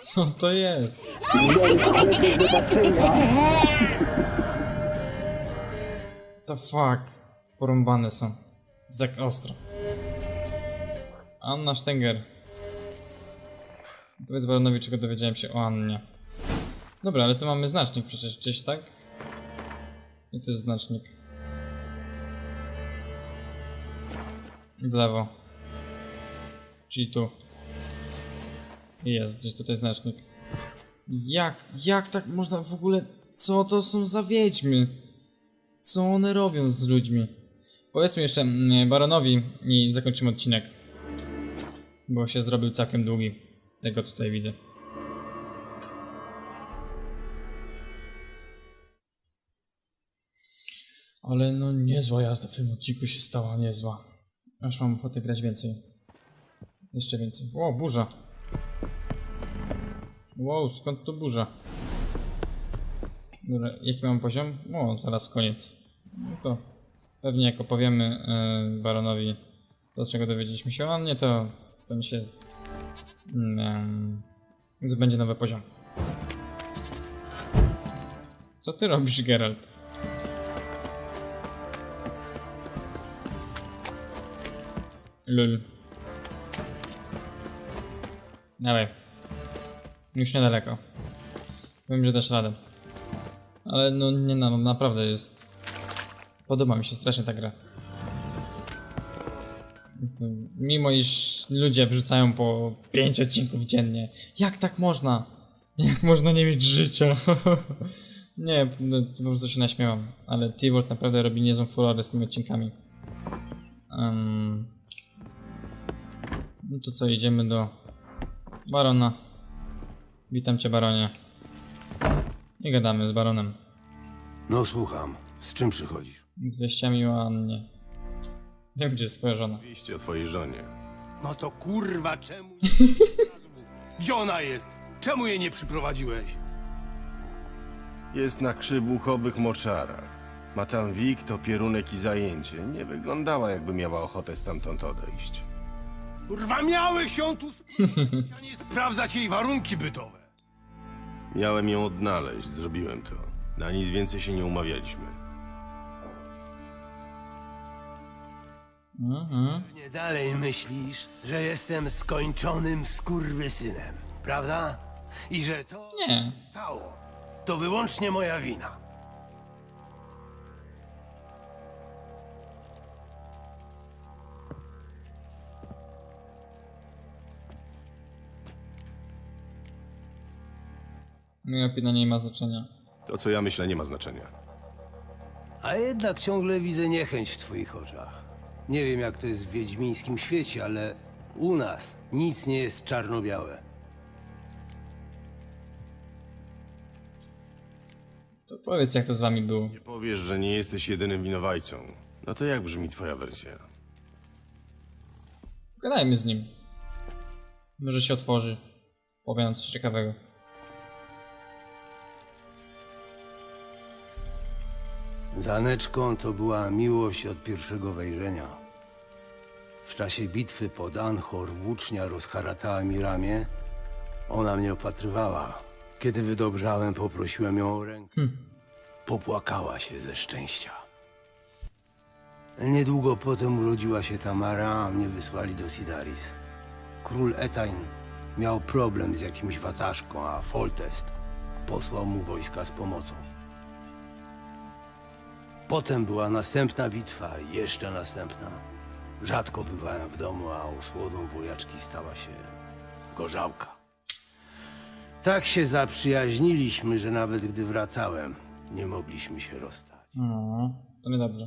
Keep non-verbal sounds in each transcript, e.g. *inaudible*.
Co to jest? The fuck? Porąbane są. Tak ostro. Anna Stenger. Powiedz Baronowi, czego dowiedziałem się o Annie. Dobra, ale tu mamy znacznik przecież gdzieś, tak? I to jest znacznik. W lewo. Czyli tu. Jest, gdzieś tutaj znacznik. Jak, jak tak można w ogóle... Co to są za wiedźmy? Co one robią z ludźmi? Powiedzmy jeszcze mm, Baronowi i zakończymy odcinek. Bo się zrobił całkiem długi. Tego tutaj widzę. Ale no niezła jazda w tym odcinku się stała, niezła. Aż mam ochotę grać więcej. Jeszcze więcej. O, burza. Wow, skąd to burza? Dobra, jaki mam poziom? O, zaraz koniec. No to pewnie jak opowiemy yy, Baronowi to, czego dowiedzieliśmy się o Annie, to pewnie się yy, zdobędzie nowy poziom. Co ty robisz, Geralt? Lul. Dawaj. Już niedaleko. Wiem, że dasz radę. Ale no nie no, naprawdę jest... Podoba mi się strasznie ta gra. Mimo iż ludzie wrzucają po 5 odcinków dziennie. Jak tak można? Jak można nie mieć życia? *laughs* nie, no, po prostu się naśmiałam. Ale T-Volt naprawdę robi niezłą furorę z tymi odcinkami. Um, no to co, idziemy do Barona. Witam cię, Baronie. I gadamy z Baronem. No słucham. Z czym przychodzisz? Z wieściami o Annie. Wiem, gdzie jest twoja żona. Wieści o twojej żonie. No to kurwa czemu? *laughs* Gdzie ona jest? Czemu jej nie przyprowadziłeś? Jest na krzywuchowych moczarach. Ma tam wik, to pierunek i zajęcie. Nie wyglądała, jakby miała ochotę stamtąd odejść. Kurwa miałeś ją tu sp- a nie sprawdzać jej warunki bytowe. Miałem ją odnaleźć, zrobiłem to. Na nic więcej się nie umawialiśmy. Mhm. Nie dalej myślisz, że jestem skończonym skurwysynem, prawda? I że to Nie. stało. To wyłącznie moja wina. Moja opinia nie ma znaczenia. To, co ja myślę, nie ma znaczenia. A jednak ciągle widzę niechęć w twoich oczach. Nie wiem, jak to jest w wiedźmińskim świecie, ale u nas nic nie jest czarno-białe. To powiedz, jak to z wami było. Nie powiesz, że nie jesteś jedynym winowajcą. No to jak brzmi twoja wersja? Gadajmy z nim. Może się otworzy. Powie nam coś ciekawego. Z Aneczką to była miłość od pierwszego wejrzenia. W czasie bitwy pod Anhor włócznia rozharatała mi ramię. Ona mnie opatrywała. Kiedy wydobrzałem, poprosiłem ją o rękę. Popłakała się ze szczęścia. Niedługo potem urodziła się Tamara, a mnie wysłali do Sidaris. Król Etain miał problem z jakimś wataszką, a Foltest posłał mu wojska z pomocą. Potem była następna bitwa, jeszcze następna. Rzadko bywałem w domu, a osłodą wojaczki stała się gorzałka. Tak się zaprzyjaźniliśmy, że nawet gdy wracałem, nie mogliśmy się rozstać. No, to niedobrze.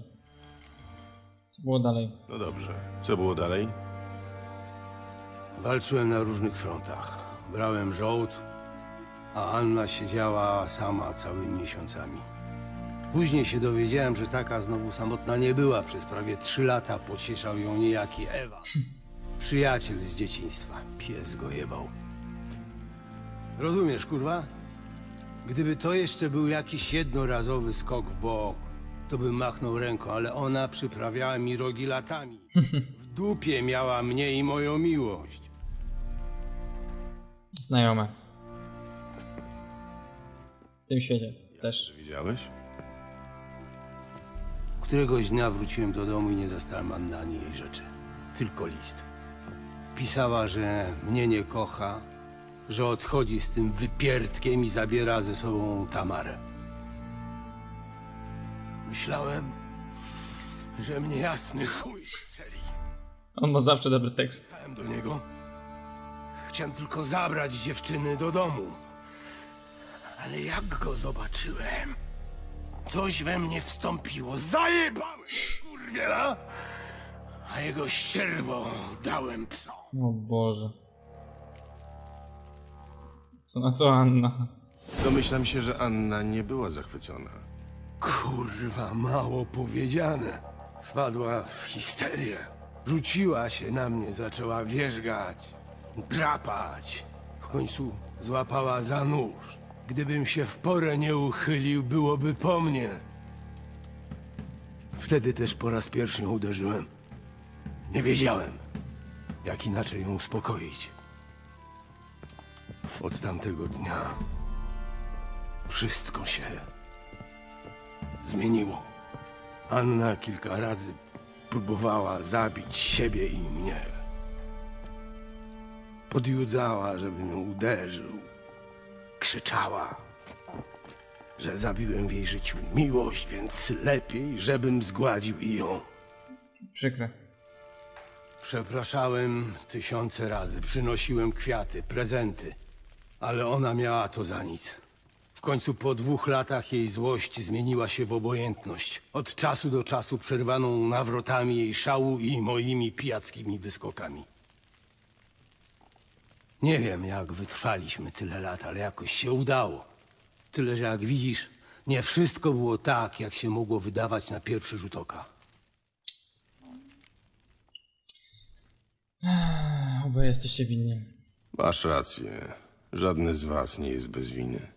Co było dalej? No dobrze. Co było dalej? Walczyłem na różnych frontach. Brałem żołd, a Anna siedziała sama całymi miesiącami. Później się dowiedziałem, że taka znowu samotna nie była. Przez prawie trzy lata pocieszał ją niejaki Ewa. Przyjaciel z dzieciństwa. Pies go jebał. Rozumiesz, kurwa? Gdyby to jeszcze był jakiś jednorazowy skok w bok, to bym machnął ręką, ale ona przyprawiała mi rogi latami. W dupie miała mnie i moją miłość. Znajome. tym świecie też. Widziałeś? Któregoś dnia wróciłem do domu i nie zastałem Anny ani jej rzeczy. Tylko list. Pisała, że mnie nie kocha, że odchodzi z tym wypierdkiem i zabiera ze sobą Tamarę. Myślałem, że mnie jasny chuj strzeli. On ma zawsze dobry tekst. Pojechałem do niego. Chciałem tylko zabrać dziewczyny do domu. Ale jak go zobaczyłem, coś we mnie wstąpiło. Zajebałem, kurwiela! A jego ścierwą dałem psom. O Boże. Co na to Anna? Domyślam się, że Anna nie była zachwycona. Kurwa, mało powiedziane. Wpadła w histerię. Rzuciła się na mnie, zaczęła wierzgać, drapać. W końcu złapała za nóż. Gdybym się w porę nie uchylił, byłoby po mnie. Wtedy też po raz pierwszy uderzyłem. Nie wiedziałem, jak inaczej ją uspokoić. Od tamtego dnia wszystko się zmieniło. Anna kilka razy próbowała zabić siebie i mnie. Podjudzała, żebym ją uderzył. Krzyczała, że zabiłem w jej życiu miłość, więc lepiej, żebym zgładził i ją. Przykre. Przepraszałem tysiące razy, przynosiłem kwiaty, prezenty, ale ona miała to za nic. W końcu po dwóch latach jej złość zmieniła się w obojętność, od czasu do czasu przerwaną nawrotami jej szału i moimi pijackimi wyskokami. Nie wiem, jak wytrwaliśmy tyle lat, ale jakoś się udało. Tyle, że jak widzisz, nie wszystko było tak, jak się mogło wydawać na pierwszy rzut oka. Oboje jesteście winni. Masz rację. Żadny z was nie jest bez winy.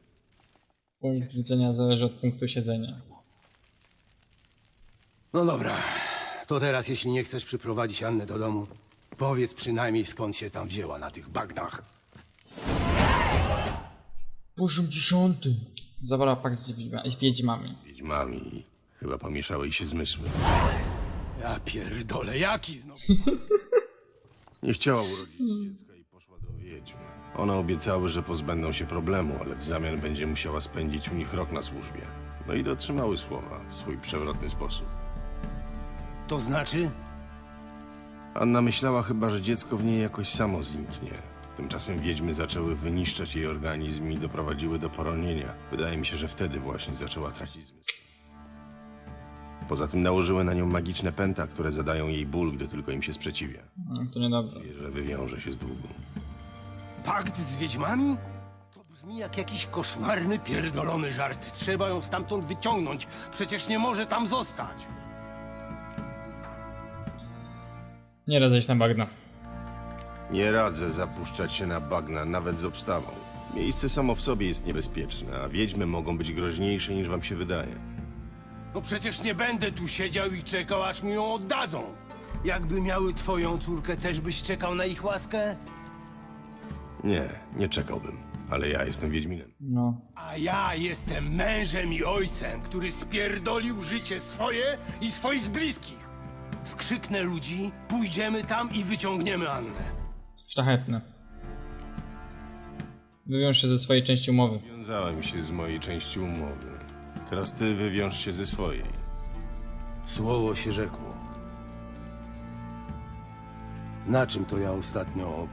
Punkt widzenia zależy od punktu siedzenia. No dobra, to teraz jeśli nie chcesz przyprowadzić Annę do domu, powiedz przynajmniej skąd się tam wzięła na tych bagnach. Poziom dziesiąty. Zabrała pak z, wiedźma- z wiedźmami. Wiedźmami chyba pomieszały się zmysły. Ja pierdolę, jaki znowu? *laughs* Nie chciała urodzić dziecka i poszła do wiedźm. One obiecały, że pozbędą się problemu, ale w zamian będzie musiała spędzić u nich rok na służbie. No i dotrzymały słowa w swój przewrotny sposób. To znaczy? Anna myślała chyba, że dziecko w niej jakoś samo zniknie. Tymczasem wiedźmy zaczęły wyniszczać jej organizm i doprowadziły do poronienia. Wydaje mi się, że wtedy właśnie zaczęła tracić zmysł. Poza tym nałożyły na nią magiczne pęta, które zadają jej ból, gdy tylko im się sprzeciwia. No, to niedobre. Wie, że wywiąże się z długu. Pakt z wiedźmami? To brzmi jak jakiś koszmarny, pierdolony żart. Trzeba ją stamtąd wyciągnąć. Przecież nie może tam zostać. Nie raz zejść na bagna. Nie radzę zapuszczać się na bagna, nawet z obstawą. Miejsce samo w sobie jest niebezpieczne, a wiedźmy mogą być groźniejsze niż wam się wydaje. No przecież nie będę tu siedział i czekał, aż mi ją oddadzą. Jakby miały twoją córkę, też byś czekał na ich łaskę? Nie, nie czekałbym, ale ja jestem wiedźminem. No. A ja jestem mężem i ojcem, który spierdolił życie swoje i swoich bliskich. Skrzyknę ludzi, pójdziemy tam i wyciągniemy Annę. Szlachetne. Wywiąż się ze swojej części umowy. Wiązałem się z mojej części umowy. Teraz ty wywiąż się ze swojej. Słowo się rzekło. Na czym to ja ostatnio...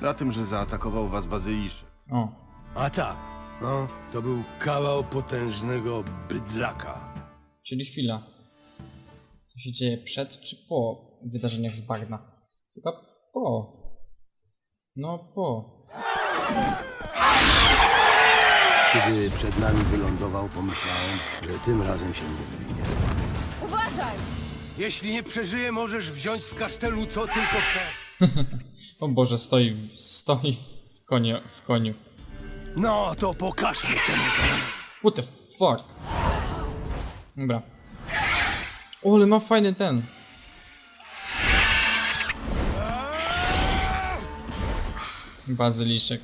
Na tym, że zaatakował was bazyliszek. O. A tak, no, to był kawał potężnego bydlaka. Czyli chwila. To się dzieje przed czy po wydarzeniach z bagna? Chyba po. No po. Kiedy przed nami wylądował, pomyślałem, że tym razem się nie wywinie. Uważaj! Jeśli nie przeżyję, możesz wziąć z kasztelu co tylko chcesz. *laughs* O Boże, stoi, w- stoi w koniu. W koniu. No, to pokażmy temu. What the fuck? Dobra. O, ale ma fajny ten. Bazyliszek.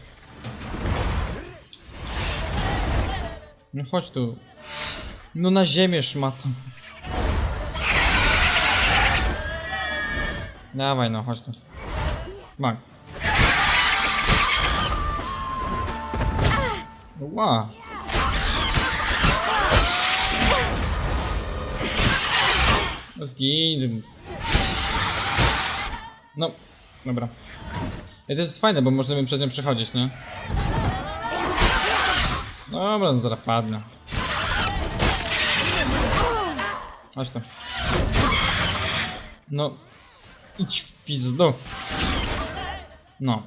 No chodź tu. No na ziemię szmatą. Dawaj no, chodź tu. Mag. Ła. Zgin. No, dobra. I to jest fajne, bo możemy przez nią przechodzić, nie? Dobra, no zaraz padnę. Chodź tu. No. Idź w pizdu. No.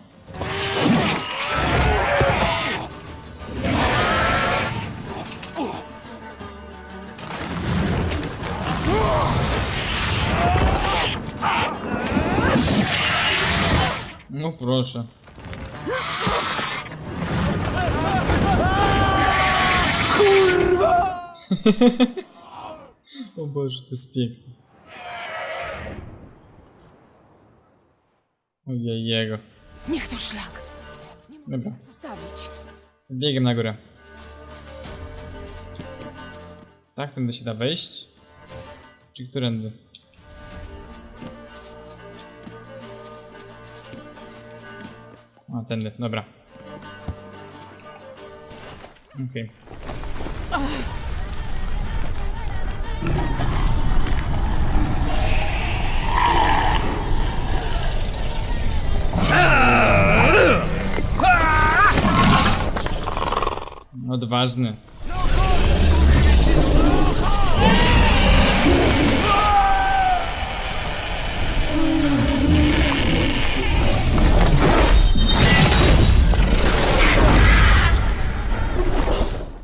No proszę. *laughs* O Boże, to jest piękne. Ojej, jego. Niech to szlak. Nie mogę Dobra. tak zostawić. Biegiem na górę. Tak, tędy się da wejść? Czy którędy? A, tędy, dobra. Okej. Odważny.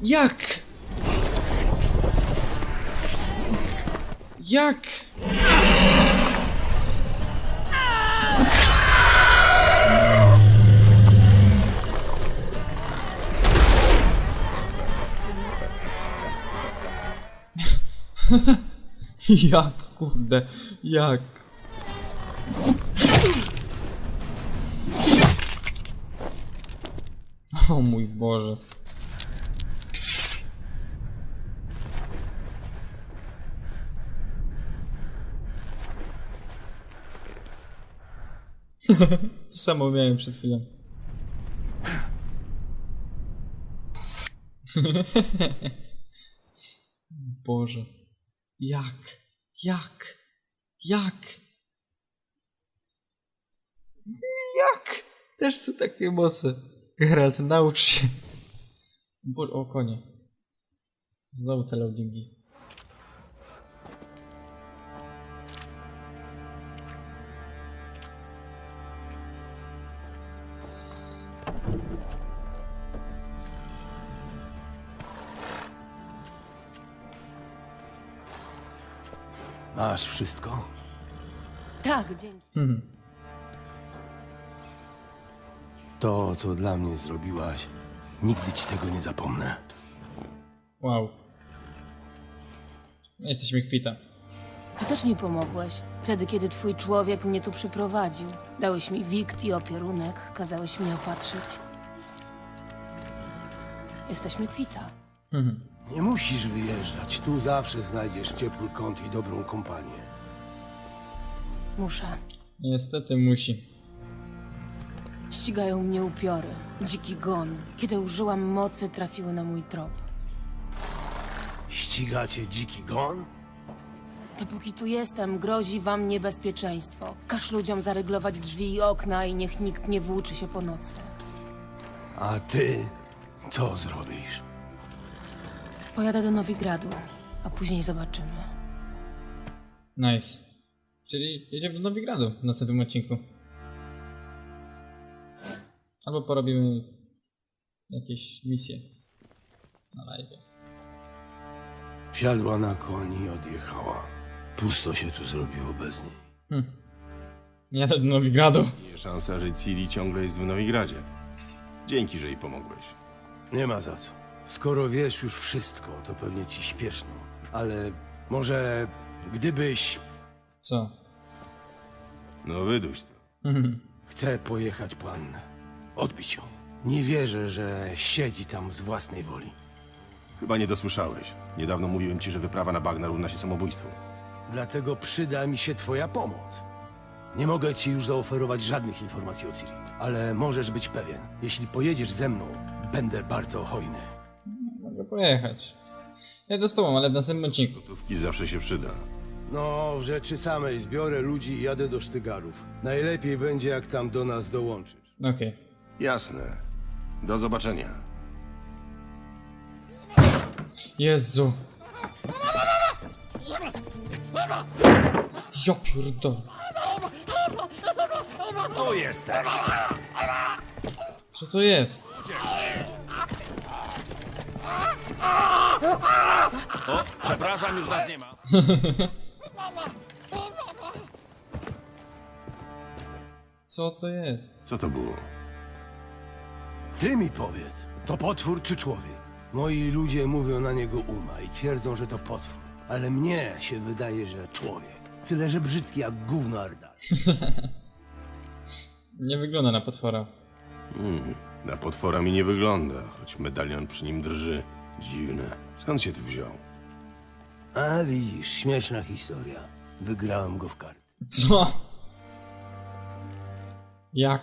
Jak? Jak? *laughs* Jak, kurde, jak? O mój Boże. *laughs* To samo miałem przed chwilą. *laughs* Boże. Jak? Jak? Jak? Jak? Też są takie moce. Geralt, naucz się. Bo, o, konie. Znowu te loadingi. Masz wszystko? Tak, dzięki. Mhm. To, co dla mnie zrobiłaś, nigdy ci tego nie zapomnę. Wow. Jesteśmy kwita. Ty też mi pomogłeś. Wtedy, kiedy twój człowiek mnie tu przyprowadził. Dałeś mi wikt i opierunek, kazałeś mnie opatrzyć. Jesteśmy kwita. Mhm. Nie musisz wyjeżdżać. Tu zawsze znajdziesz ciepły kąt i dobrą kompanię. Muszę. Niestety musi. Ścigają mnie upiory. Dziki gon. Kiedy użyłam mocy, trafiły na mój trop. Ścigacie dziki gon? Dopóki tu jestem, grozi wam niebezpieczeństwo. Każ ludziom zaryglować drzwi i okna i niech nikt nie włóczy się po nocy. A ty co zrobisz? Pojadę do Nowigradu, a później zobaczymy. Nice. Czyli jedziemy do Nowigradu w następnym odcinku. Albo porobimy jakieś misje na live. Wsiadła na koń i odjechała. Pusto się tu zrobiło bez niej. Jadę do Nowigradu. Jest szansa, że Ciri ciągle jest w Nowigradzie. Dzięki, że jej pomogłeś. Nie ma za co. Skoro wiesz już wszystko, to pewnie ci śpieszno. Ale może gdybyś... Co? No wyduś to. Chcę pojechać po Annę. Odbić ją. Nie wierzę, że siedzi tam z własnej woli. Chyba nie dosłyszałeś. Niedawno mówiłem ci, że wyprawa na bagna równa się samobójstwu. Dlatego przyda mi się twoja pomoc. Nie mogę ci już zaoferować żadnych informacji o Ciri, ale możesz być pewien, jeśli pojedziesz ze mną, będę bardzo hojny. Pojechać. Jadę z tobą, ale w następnym odcinku. Gotówki zawsze się przyda. No, w rzeczy samej zbiorę ludzi i jadę do Sztygarów. Najlepiej będzie, jak tam do nas dołączysz. Okej. Jasne. Do zobaczenia. Jezu. Ja pierdolę. To jestem! Co to jest? Przepraszam, już nas nie ma. Co to jest? Co to było? Ty mi powiedz, to potwór czy człowiek? Moi ludzie mówią na niego Uma i twierdzą, że to potwór. Ale mnie się wydaje, że człowiek. Tyle, że brzydki jak gówno Ardal. *laughs* Nie wygląda na potwora. Hmm, na potwora mi nie wygląda, choć medalion przy nim drży. Dziwne. Skąd się tu wziął? A widzisz, śmieszna historia. Wygrałem go w karty. Co? Jak?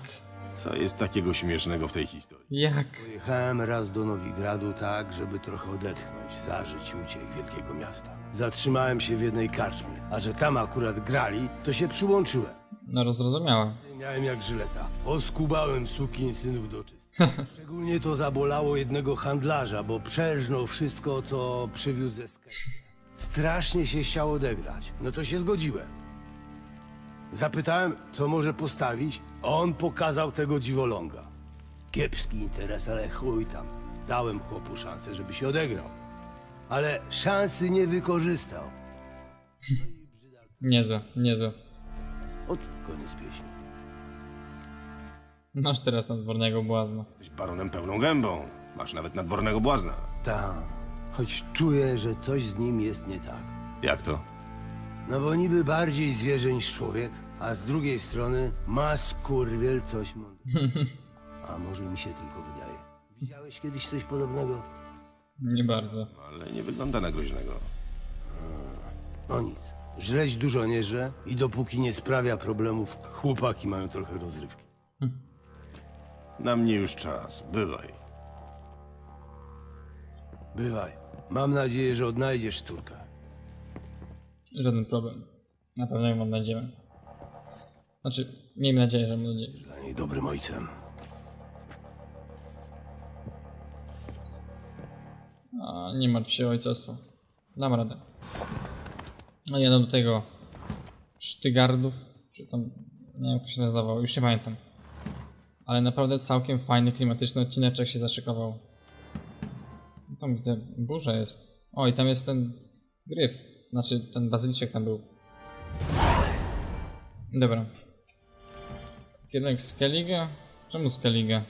Co jest takiego śmiesznego w tej historii? Jak? Pojechałem raz do Nowigradu tak, żeby trochę odetchnąć, zażyć uciech wielkiego miasta. Zatrzymałem się w jednej karczmie, a że tam akurat grali, to się przyłączyłem. No rozrozumiała. Miałem jak żyleta. Oskubałem synów do czysta. *laughs* Szczególnie to zabolało jednego handlarza, bo przerżnął wszystko, co przywiózł ze sklepu. Strasznie się chciał odegrać. No to się zgodziłem. Zapytałem, co może postawić, a on pokazał tego dziwoląga. Kiepski interes, ale chuj tam. Dałem chłopu szansę, żeby się odegrał. Ale szansy nie wykorzystał. *laughs* Niezłe, niezłe. Od koniec pieśni. Masz teraz nadwornego błazna. Jesteś baronem pełną gębą. Masz nawet nadwornego błazna. Tak, choć czuję, że coś z nim jest nie tak. Jak to? No bo niby bardziej zwierzę niż człowiek, a z drugiej strony ma skurwiel coś mądrego. *laughs* A może mi się tylko wydaje. Widziałeś kiedyś coś podobnego? Nie bardzo. Ale nie wygląda na groźnego. No nic. Żreć dużo nie żre i dopóki nie sprawia problemów, chłopaki mają trochę rozrywki. Na mnie już czas. Bywaj. Bywaj. Mam nadzieję, że odnajdziesz córkę. Żaden problem. Na pewno ją odnajdziemy. Znaczy, miejmy nadzieję, że odnajdziemy. Dla niej dobrym ojcem. A nie martw się ojcostwo. Dam radę. No jadę do tego Sztygardów, czy tam, nie wiem jak to się nazywało, już nie pamiętam. Ale naprawdę całkiem fajny, klimatyczny odcineczek się zaszykował. Tam widzę, burza jest. O, i tam jest ten gryf. Znaczy, ten bazyliczek tam był. Dobra. Kiedyś Skellige? Czemu Skellige?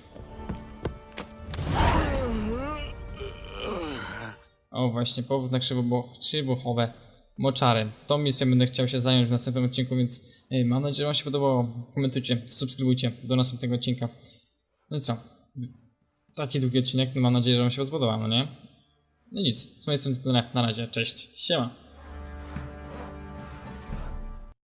O, właśnie, powód na krzywobuch- krzywobuchowe moczary. Tą misją będę chciał się zająć w następnym odcinku, więc ej, mam nadzieję, że Wam się podobało. Komentujcie, subskrybujcie do następnego odcinka. No i co? Taki długi odcinek, no mam nadzieję, że Wam się podobał, no nie? No nic, z mojej strony to tyle. Na razie, cześć, siema.